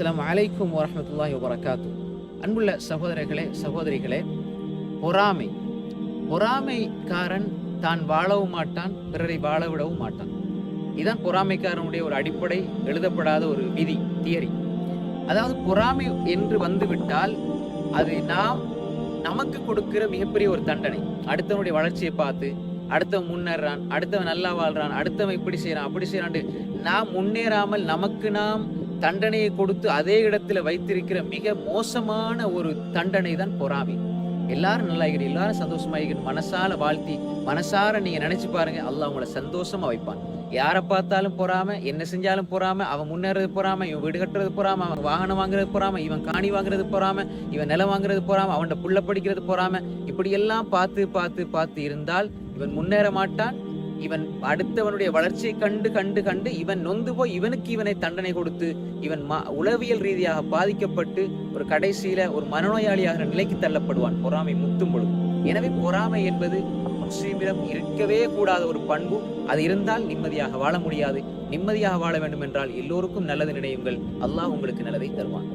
அஸ்லாம் அலைக்கும் வரமத்துல்லாஹி வபரகாத்து அன்புள்ள சகோதரர்களே சகோதரிகளே பொறாமை. பொறாமைக்காரன் தான் வாழவும் மாட்டான் பிறரை வாழ விடவும் மாட்டான். இதுதான் பொறாமைக்காரனுடைய ஒரு அடிப்படை எழுதப்படாத ஒரு விதி தியரி. அதாவது பொறாமை என்று வந்துவிட்டால் அது நாம் நமக்கு கொடுக்கிற மிகப்பெரிய ஒரு தண்டனை. அடுத்தவனுடைய வளர்ச்சியை பார்த்து அடுத்தவன் முன்னேறான் அடுத்தவன் நல்லா வாழ்றான் அடுத்தவன் இப்படி செய்யறான் அப்படி செய்யறான் நாம் முன்னேறாமல் நமக்கு நாம் தண்டனையை கொடுத்து அதே இடத்துல வைத்திருக்கிற மிக மோசமான ஒரு தண்டனை தான் பொறாமை. எல்லாரும் நல்லா இருக்கிற எல்லாரும் சந்தோஷமா இருக்கிற மனசால வாழ்த்தி மனசார நீங்க நினைச்சு பாருங்க. அல்லாஹ் உங்களை சந்தோஷமா வைப்பான். யாரை பார்த்தாலும் பொறாம என்ன செஞ்சாலும் பொறாம அவன் முன்னேறது பொறாம இவன் வீடு கட்டுறது பொறாம அவன் வாகனம் வாங்குறது பொறாம இவன் காணி வாங்குறது பொறாம இவன் நிலம் வாங்குறது பொறாம அவன்கிட்ட புள்ள படிக்கிறது பொறாம. இப்படி எல்லாம் பார்த்து பார்த்து பார்த்து இருந்தால் இவன் முன்னேற மாட்டான். இவன் அடுத்தவனுடைய வளர்ச்சியை கண்டு கண்டு கண்டு இவன் நொந்து போய் இவனுக்கு இவனை தண்டனை கொடுத்து இவன் ம உளவியல் ரீதியாக பாதிக்கப்பட்டு ஒரு கடைசியில ஒரு மனநோயாளியாக நிலைக்கு தள்ளப்படுவான். பொறாமை முத்தும் பொழுது. எனவே பொறாமை என்பது முஸ்லீமிடம் இருக்கவே கூடாத ஒரு பண்பு. அது இருந்தால் நிம்மதியாக வாழ முடியாது. நிம்மதியாக வாழ வேண்டும் என்றால் எல்லோருக்கும் நல்லது நினையுங்கள். அல்லாஹ் உங்களுக்கு நல்லதை தருவான்.